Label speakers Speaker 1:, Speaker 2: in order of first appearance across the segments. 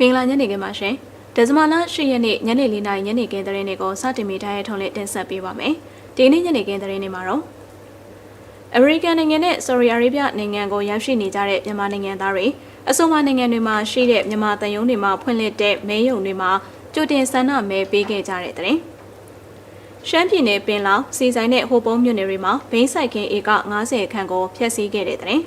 Speaker 1: မင်္ဂလာညနေခင်းပါရှင်။ဒဇမလ10ရက်နေ့ညနေ4နာရီညနေခင်းသတင်းတွေကိုစတင်မိထားတဲ့ထုံးလေးတင်ဆက်ပေးပါမယ်။ဒီနေ့ညနေခင်းသတင်းတွေမှာတော့အမေရိကန်နိုင်ငံနဲ့ဆော်ဒီအာရေဗျနိုင်ငံကိုရောက်ရှိနေကြတဲ့မြန်မာနိုင်ငံသားတွေအဆိုပါနိုင်ငံတွေမှာရှိတဲ့မြန်မာတန်ယုံတွေမှာဖွင့်လှစ်တဲ့မဲယုံတွေမှာကြိုတင်ဆန္ဒမဲပေးခဲ့ကြတဲ့တဲ့။ရှမ်းပြည်နယ်ပင်လောင်စီဆိုင်နဲ့ဟိုပုံးမြို့နယ်တွေမှာဘိန်းဆိုင်ခင်းဧက90ခန့်ကိုဖျက်ဆီးခဲ့တဲ့တဲ့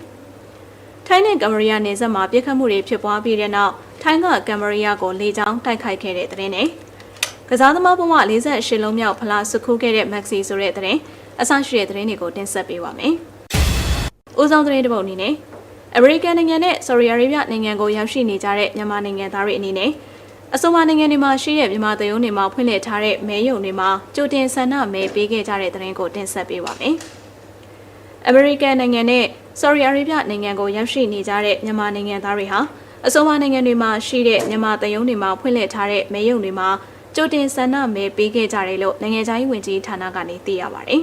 Speaker 1: ။ထိုင်းနဲ့ကမ္ဘောဒီးယားနယ်စပ်မှာပြစ်ခတ်မှုတွေဖြစ်ပွားပြီးတဲ့နောက် ထိုင်းကကမ်ဘောဒီးယားကိုလေကြောင်းတိုက်ခိုက်ခဲ့တဲ့တဲ့နဲ့ကစားသမားဘဝ48လုံးမြောက်ဖလားစခုခဲ့တဲ့မက်ဆီဆိုတဲ့တဲ့အဆရှိတဲ့တဲ့တွေကိုတင်ဆက်ပေးပါမယ်။ဦးဆောင်တဲ့တပုတ်အနေနဲ့အမေရိကန်နိုင်ငံနဲ့ဆော်ဒီအာရေဗျနိုင်ငံကိုရောက်ရှိနေကြတဲ့မြန်မာနိုင်ငံသားတွေအနေနဲ့အဆိုပါနိုင်ငံတွေမှာရှိတဲ့မြန်မာတယုံတွေမှာဖွင့်လှစ်ထားတဲ့မဲယုံတွေမှာကြိုတင်ဆန္ဒမဲပေးခဲ့ကြတဲ့တဲ့ရင်ကိုတင်ဆက်ပေးပါမယ်။အမေရိကန်နိုင်ငံနဲ့ဆော်ဒီအာရေဗျနိုင်ငံကိုရောက်ရှိနေကြတဲ့မြန်မာနိုင်ငံသားတွေဟာ အဆိုပါနိုင်ငံတွေမှာရှိတဲ့မြန်မာတယုံတွေမှာဖွင့်လှစ်ထားတဲ့မဲယုံတွေမှာကြိုတင်ဆန္ဒမဲပေးခဲ့ကြတယ်လို့နိုင်ငံခြားရေးဝန်ကြီးဌာနကနေသိရပါတယ်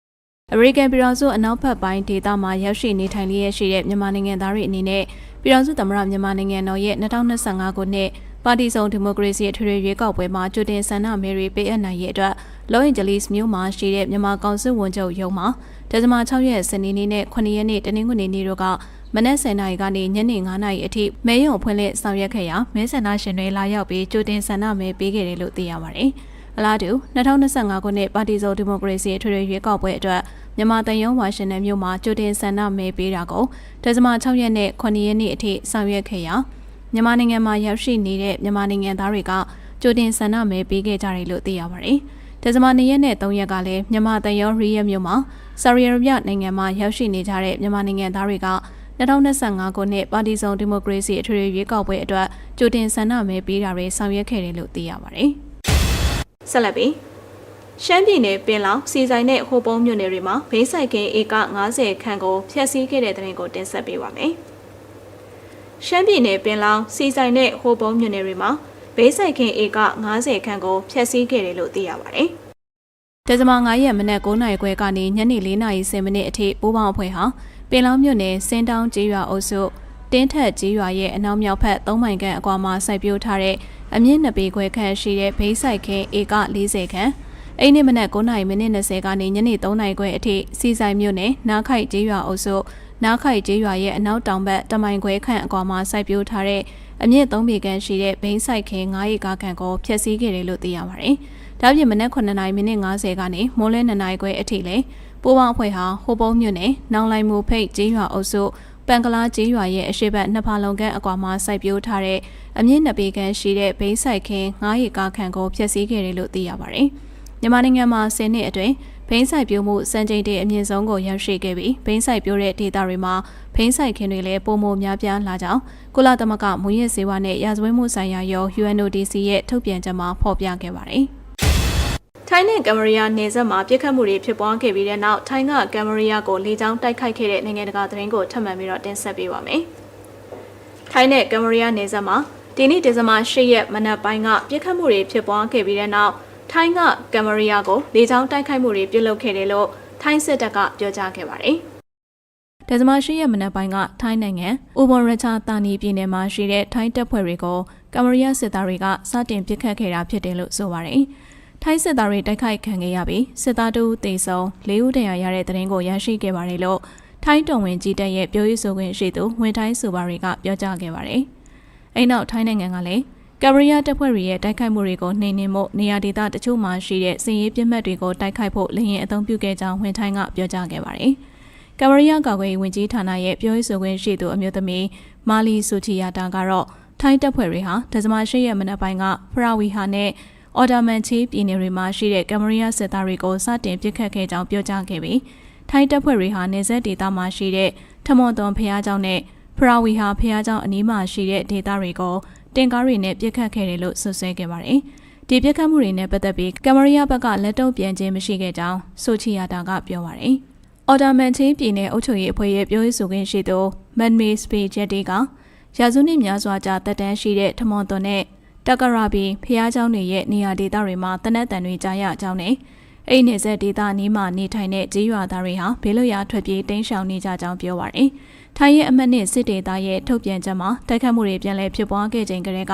Speaker 1: ။အမေရိကန်ပြည်ထောင်စုအနောက်ဘက်ပိုင်းဒေသမှာရောက်ရှိနေထိုင်လျက်ရှိတဲ့မြန်မာနိုင်ငံသားတွေအနေနဲ့ပြည်ထောင်စုသမ္မတမြန်မာနိုင်ငံတော်ရဲ့2025ခုနှစ်ပါတီစုံဒီမိုကရေစီအထွေထွေရွေးကောက်ပွဲမှာကြိုတင်ဆန္ဒမဲတွေပေးအပ်နိုင်ရဲ့အတွက်လော့အင်ဂျလိစ်မြို့မှာရှိတဲ့မြန်မာကောင်စစ်ဝန်ချုပ်ရုံးမှာဒဇမ6ရက်စနေနေ့နဲ့9ရက်နေ့တနင်္ဂနွေနေ့တို့က မနက်10:00နာရီကနေညနေ9:00နာရီအထိမဲရုံဖွင့်လှစ်ဆောင်ရွက်ခဲ့ရာမဲဆန္ဒရှင်တွေလာရောက်ပြီးကြိုတင်ဆန္ဒမဲပေးခဲ့တယ်လို့သိရပါတယ်။အလားတူ2025ခုနှစ်ပါတီစုံဒီမိုကရေစီအထွေထွေရွေးကောက်ပွဲအတွက်မြန်မာတန်ယုံဝါရှင်တန်မြို့မှာကြိုတင်ဆန္ဒမဲပေးတာကိုဒဇမ6ရက်နဲ့9ရက်နေ့အထိဆောင်ရွက်ခဲ့ရာမြန်မာနိုင်ငံမှာရောက်ရှိနေတဲ့မြန်မာနိုင်ငံသားတွေကကြိုတင်ဆန္ဒမဲပေးခဲ့ကြတယ်လို့သိရပါတယ်။ဒဇမ2ရက်နဲ့3ရက်ကလည်းမြန်မာတန်ယုံရီယမြို့မှာဆာရီယာဗျနိုင်ငံမှာရောက်ရှိနေကြတဲ့မြန်မာနိုင်ငံသားတွေက 2025ခုနှစ်ပါတီစုံဒီမိုကရေစီအထွေထွေရွေးကောက်ပွဲအတွက်ကြိုတင်ဆန္ဒမဲပေးတာတွေဆောင်ရွက်ခဲ့တယ်လို့သိရပါတယ်။ဆက်လက်ပြီးရှမ်းပြည်နယ်ပင်လောင်စီဆိုင်နဲ့ဟိုပုံးမြို့နယ်တွေမှာဘေးဆိုင်ကင်းဧက90ခန့်ကိုဖျက်ဆီးခဲ့တဲ့တဲ့ရင်ကိုတင်ဆက်ပေးပါမယ်။ရှမ်းပြည်နယ်ပင်လောင်စီဆိုင်နဲ့ဟိုပုံးမြို့နယ်တွေမှာဘေးဆိုင်ကင်းဧက90ခန့်ကိုဖျက်ဆီးခဲ့တယ်လို့သိရပါတယ်။ဒဇမ9ရက်မနက်9:00နာရီခွဲကနေညနေ4:00နာရီ10မိနစ်အထိပိုးပေါင်းအဖွဲ့ဟာ ပင်လောင်မြို့နယ်စင်းတောင်းကျေးရွာအုပ်စုတင်းထက်ကျေးရွာရဲ့အနောက်မြောက်ဘက်3မိုင်ခန့်အကွာမှာစိုက်ပျိုးထားတဲ့အမြင့်နှစ်ပေခွဲခန့်ရှိတဲ့ဘေးဆိုင်ခင်းဧက40ခန့်အိမ်နေ့မနက်9:00မိနစ်20ကနေညနေ3:00နာရီခွဲအထိစီဆိုင်မြို့နယ်နားခိုက်ကျေးရွာအုပ်စုနားခိုက်ကျေးရွာရဲ့အနောက်တောင်ဘက်တမိုင်ခွဲခန့်အကွာမှာစိုက်ပျိုးထားတဲ့အမြင့်3ပေခန့်ရှိတဲ့ဘိန်းဆိုင်ခင်း9ဧကခန့်ကိုဖျက်ဆီးခဲ့တယ်လို့သိရပါတယ်။ဒါ့အပြင်မနက်9:00နာရီမိနစ်50ကနေမိုးလင်း2နာရီခွဲအထိလည်း ပိုးပေါင်းအဖွဲ့ဟာဟိုပုံးမြို့နယ်နောင်လိုက်မူဖိတ်ကျေးရွာအုပ်စုပန်ကလာကျေးရွာရဲ့အရှိတ်နှစ်ဖာလုံခန့်အကွာမှာစိုက်ပျိုးထားတဲ့အမြင့်နှစ်ပေခန့်ရှိတဲ့ဘိန်းဆိုင်ခင်း9ရေကားခန့်ကိုဖျက်ဆီးခဲ့တယ်လို့သိရပါတယ်။မြန်မာနိုင်ငံမှာ10နှစ်အတွင်းဘိန်းဆိုင်ပြိုးမှုစံချိန်တဲ့အမြင့်ဆုံးကိုရောက်ရှိခဲ့ပြီးဘိန်းဆိုင်ပြိုးတဲ့ဒေသတွေမှာဘိန်းဆိုင်ခင်းတွေလည်းပုံမများပြားလာကြောင်းကုလသမဂ္ဂမူရစ်စေဝါနဲ့ရာဇဝတ်မှုဆိုင်ရာရော UNODC ရဲ့ထုတ်ပြန်ချက်မှာဖော်ပြခဲ့ပါတယ်။ ထိုင်းနဲ့ကမ်မရီးယားနယ်စပ်မှာပြစ်ခတ်မှုတွေဖြစ်ပွားခဲ့ပြီးတဲ့နောက်ထိုင်းကကမ်မရီးယားကိုလေကြောင်းတိုက်ခိုက်ခဲ့တဲ့နိုင်ငံတကာသတင်းကိုထပ်မံပြီးတော့တင်ဆက်ပေးပါမယ်။ထိုင်းနဲ့ကမ်မရီးယားနယ်စပ်မှာဒီနေ့ဒီဇင်ဘာ၈ရက်မနက်ပိုင်းကပြစ်ခတ်မှုတွေဖြစ်ပွားခဲ့ပြီးတဲ့နောက်ထိုင်းကကမ်မရီးယားကိုလေကြောင်းတိုက်ခိုက်မှုတွေပြုလုပ်ခဲ့တယ်လို့ထိုင်းစစ်တပ်ကပြောကြားခဲ့ပါတယ်။ဒဇမရှိရဲ့မနက်ပိုင်းကထိုင်းနိုင်ငံဥဘွန်ရချာတာနီပြည်နယ်မှာရှိတဲ့ထိုင်းတပ်ဖွဲ့တွေကိုကမ်မရီးယားစစ်သားတွေကစတင်ပစ်ခတ်ခဲ့တာဖြစ်တယ်လို့ဆိုပါတယ်။ ထိုင်းစစ်သားတွေတိုက်ခိုက်ခံခဲ့ရပြီးစစ်သားတို့တေဆုံး၄ဦးတရာရတဲ့တရင်ကိုရရှိခဲ့ပါတယ်လို့ထိုင်းတော်ဝင်ကြီးတပ်ရဲ့ပြောရေးဆိုခွင့်ရှိသူဝင်တိုင်းဆိုပါတွေကပြောကြားခဲ့ပါတယ်။အဲ့နောက်ထိုင်းနိုင်ငံကလည်းကမ်ဘရီးယားတပ်ဖွဲ့တွေရဲ့တိုက်ခိုက်မှုတွေကိုနှိမ်နင်းမှုနေရာဒေသတချို့မှာရှိတဲ့စည်ရေးပြစ်မှတ်တွေကိုတိုက်ခိုက်ဖို့လင်းရင်အသုံးပြုခဲ့ကြောင်းဝန်ထိုင်းကပြောကြားခဲ့ပါတယ်။ကမ်ဘရီးယားကာကွယ်ရေးဝန်ကြီးဌာနရဲ့ပြောရေးဆိုခွင့်ရှိသူအမျိုးသမီးမာလီဆူချီယာတာကတော့ထိုင်းတပ်ဖွဲ့တွေဟာဒဇမရှိရဲ့မနက်ပိုင်းကဖရာဝီဟာနဲ့ အော်ဒါမန်ချီပြည်နယ်တွေမှာရှိတဲ့ကမ်ဘရီးယားစစ်သားတွေကိုစတင်ပစ်ခတ်ခဲ့ကြောင်းပြောကြားခဲ့ပြီးထိုင်းတပ်ဖွဲ့တွေဟာနေဆက်ဒေသမှာရှိတဲ့ထမွန်သွန်ဖျားကျောင်းနဲ့ဖရာဝီဟာဖျားကျောင်းအနီးမှာရှိတဲ့ဒေသတွေကိုတင်ကားတွေနဲ့ပြစ်ခတ်ခဲ့တယ်လို့ဆွဆွဲခဲ့ပါတယ်။ဒီပြစ်ခတ်မှုတွေနဲ့ပတ်သက်ပြီးကမ်မရီးယားဘက်ကလက်တော့ပြန်ခြင်းမရှိခဲ့ကြောင်းဆိုချီယာတာကပြောပါတယ်။အော်ဒါမန်ချင်းပြည်နယ်အုပ်ချုပ်ရေးအဖွဲ့ရဲ့ပြောရေးဆိုခွင့်ရှိသူမန်မေးစပေဂျက်တီကရာစုနှစ်များစွာကြာတက်တန်းရှိတဲ့ထမွန်သွန်နဲ့ တက်ကရာဘီဖျားเจ้าတွေရဲ့နေရာဒေသတွေမှာတနက်တန်တွေကြားရကြောင်းနဲ့အဲ့နေဆက်ဒေသနီးမှာနေထိုင်တဲ့ဂျေးရွာသားတွေဟာဘေးလွတ်ရာထွက်ပြေးတိမ်းရှောင်နေကြကြောင်းပြောပါတယ်။ ထိုင်းရဲ့အမတ်နဲ့စစ်ဒေသရဲ့ထုတ်ပြန်ချက်မှာတိုက်ခတ်မှုတွေပြန်လည်ဖြစ်ပွားခဲ့ချိန်ကတည်းက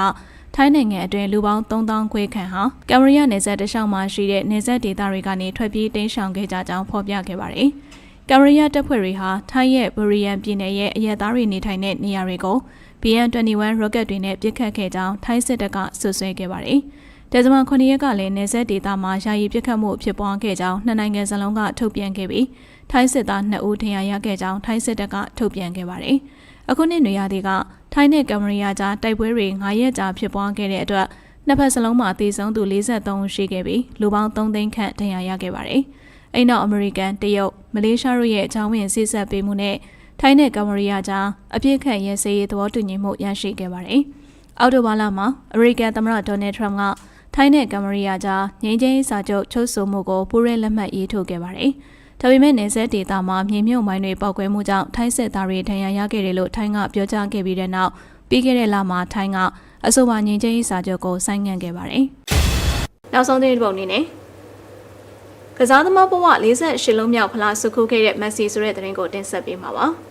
Speaker 1: ထိုင်းနိုင်ငံအတွင်းလူပေါင်း3000ခွေခန့်ဟာကမ်မရီယာနယ်စပ်တစ်လျှောက်မှာရှိတဲ့နယ်စပ်ဒေသတွေကနေထွက်ပြေးတိမ်းရှောင်ခဲ့ကြကြောင်းဖော်ပြခဲ့ပါတယ်။ကမ်မရီယာတပ်ဖွဲ့တွေဟာထိုင်းရဲ့ဘူရီယန်ပြည်နယ်ရဲ့အရက်သားတွေနေထိုင်တဲ့နေရာတွေကို BN21 rocket တွေနဲ့ပစ်ခတ်ခဲ့ကြောင်းထိုင်းစစ်တပ်ကဆွဆွဲခဲ့ပါတယ်။ဒေဇမန်9ရက်ကလည်းနယ်စပ်ဒေသမှာယာယီပစ်ခတ်မှုဖြစ်ပွားခဲ့ကြောင်းနှစ်နိုင်ငံစလုံးကထုတ်ပြန်ခဲ့ပြီးထိုင်းစစ်သား2ဦးထင်ရရခဲ့ကြောင်းထိုင်းစစ်တပ်ကထုတ်ပြန်ခဲ့ပါတယ်။အခုနှစ်နေရာတွေကထိုင်းနဲ့ကမ်မရီယာကြားတိုက်ပွဲတွေ9ရက်ကြာဖြစ်ပွားခဲ့တဲ့အတွက်နှစ်ဖက်စလုံးမှာသေဆုံးသူ43ဦးရှိခဲ့ပြီးလူပေါင်း3သိန်းခန့်ထင်ရရခဲ့ပါတယ်။အိမ်နောက်အမေရိကန်တရုတ်မလေးရှားတို့ရဲ့အကြောင်းဝင်စစ်ဆက်ပေးမှုနဲ့ ထိုင်းနဲ့ကမ်မရီယာကြားအပြစ်ခတ်ရဲစရေးသဘောတူညီမှုရရှိခဲ့ပါတယ်။အောက်တိုဘာလမှာအမေရိကန်သမ္မတဒေါ်နယ်ထရမ့်ကထိုင်းနဲ့ကမ်မရီယာကြားငြိမ်းချမ်းရေးစာချုပ်ချုပ်ဆိုမှုကိုပူးရဲလက်မှတ်ရေးထိုးခဲ့ပါတယ်။ဒါပေမဲ့နေဆက်ဒေတာမှာမြေမြုပ်မိုင်းတွေပောက်ကွဲမှုကြောင့်ထိုင်းစစ်သားတွေထဏ်ရာရခဲ့တယ်လို့ထိုင်းကပြောကြားခဲ့ပြီးတဲ့နောက်ပြီးခဲ့တဲ့လမှာထိုင်းကအဆိုပါငြိမ်းချမ်းရေးစာချုပ်ကိုဆိုင်းငံ့ခဲ့ပါတယ်။နောက်ဆုံးသတင်းတစ်ပုဒ်အနေနဲ့ကစားသမားဘဝ48လုံးမြောက်ဖလားဆုခုခဲ့တဲ့မက်ဆီဆိုတဲ့သတင်းကိုတင်ဆက်ပေးမှာပါ။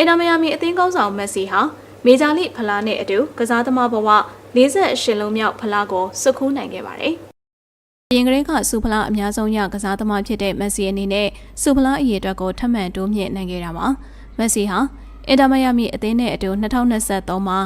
Speaker 1: အင်တာမယာမီအသင်းကောင်းဆောင်မက်ဆီဟာမေဂျာလိဖလားနဲ့အတူကစားသမားဘဝ48လုံးမြောက်ဖလားကိုဆုခုနိုင်ခဲ့ပါတယ်။ရင်ကလေးကစူဖလားအများဆုံးရကစားသမားဖြစ်တဲ့မက်ဆီအနေနဲ့စူဖလားအရေးအတွက်ကိုထပ်မံတိုးမြင့်နိုင်ခဲ့တာပါ။မက်ဆီဟာအင်တာမယာမီအသင်းနဲ့အတူ2023မှာ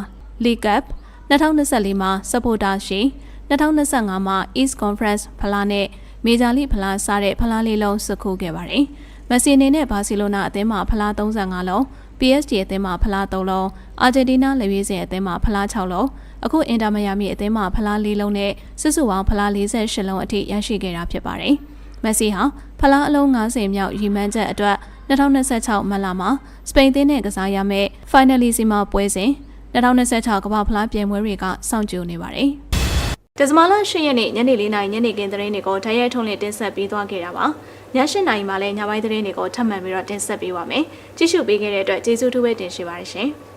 Speaker 1: League Cup 2024မှာ Supporter Shield 2025မှာ East Conference ဖလားနဲ့မေဂျာလိဖလားစတဲ့ဖလားလေးလုံးစုခုခဲ့ပါတယ်။မက်ဆီအနေနဲ့ဘာစီလိုနာအသင်းမှာဖလား35လုံး PSG အသင်းမှာဖလား3လုံးအာဂျင်တီးနားလေပြေးစဉ်အသင်းမှာဖလား6လုံးအခုအင်တာမယာမီအသင်းမှာဖလား4လုံးနဲ့စုစုပေါင်းဖလား48လုံးအထိရရှိခဲ့တာဖြစ်ပါတယ်။မက်ဆီဟာဖလားအလုံး90မြောက်ရီမန်းချက်အတွက်2026မတ်လမှာစပိန်အသင်းနဲ့ကစားရမယ့် Finalissima ပွဲစဉ်2026ကမ္ဘာဖလားပြိုင်ပွဲတွေကစောင့်ကြိုနေပါတယ်။ ဒဇမလာ၈ရက်နေ့ညနေ၄နာရီညနေခင်းသတင်းတွေကိုဓာတ်ရိုက်ထုံးလင်းတင်ဆက်ပေးသွားခဲ့တာပါ။ည၈နာရီမှာလည်းညပိုင်းသတင်းတွေကိုထပ်မံပြီးတော့တင်ဆက်ပေးပါမယ်။ကြည့်ရှုပေးခဲ့တဲ့အတွက်ကျေးဇူးထူးပဲတင်ရှိပါတယ်ရှင်။